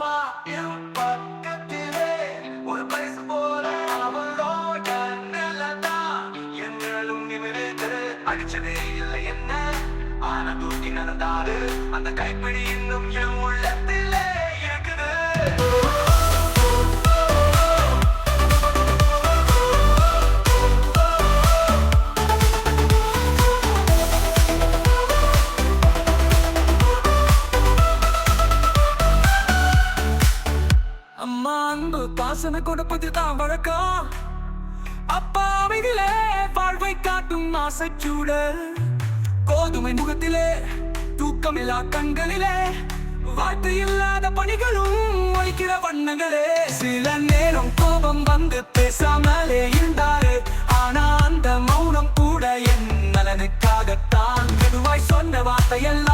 அப்பா என் பக்கத்திலே. ஒரு பரிசு போல அவளோட நிலதான் என்னளும் நிமிர்ந்து அடிச்சதே இல்லை என்ன? ஆனா தூக்கி நடந்தாரு. அந்த கைப்பிடி இன்னும் அன்பு கொடுப்பது தான் வழக்கம். அப்பா அவைகளே வாழ்வை காட்டும் ஆசைச்சூடல் கோதுமை முகத்திலே தூக்கமில்லா கண்களிலே வார்த்தை இல்லாத பணிகளும் ஒழிக்கிற வண்ணங்களே. சில நேரம் கோபம் வந்து பேசாமலே இருந்தாரு ஆனா அந்த மௌனம் கூட என் நலனுக்காகத்தான் மெதுவாய் சொன்ன வார்த்தையெல்லாம்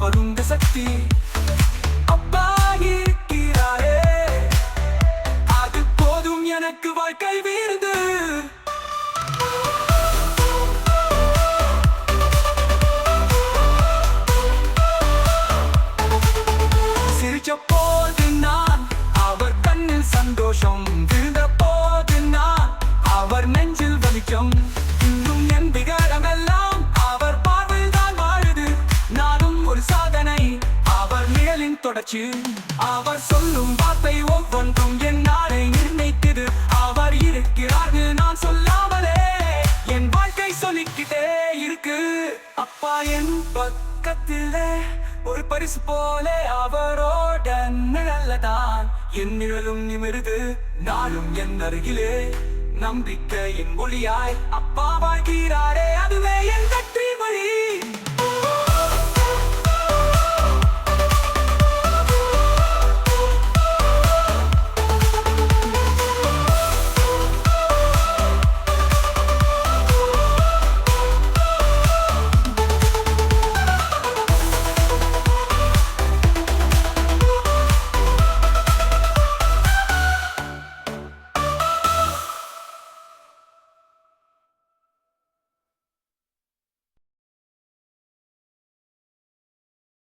எழுதெல்லாம் சக்தி. அப்பா இருக்கிறாரே. அது போதும் எனக்கு வாழ்க்கை வீழ்ந்து சிரிச்ச போது நான் அவர் கண்ணில் சந்தோஷம் என் தொடர்ச்சி அவர் சொல்லும் வார்த்தை ஒவ்வொன்றும் என் நாளை நிர்ணயித்தது. அவர் இருக்கிறார் நான் சொல்லாமலே என் வாழ்க்கை சொல்லிக்கிட்டே இருக்கு. அப்பா என் பக்கத்திலே ஒரு பரிசு போல அவரோட நிழல்லதான் என் நிழலும் நிமிருது நாளும் என் அருகிலே. நம்பிக்கையின் ஒளியாய் அப்பா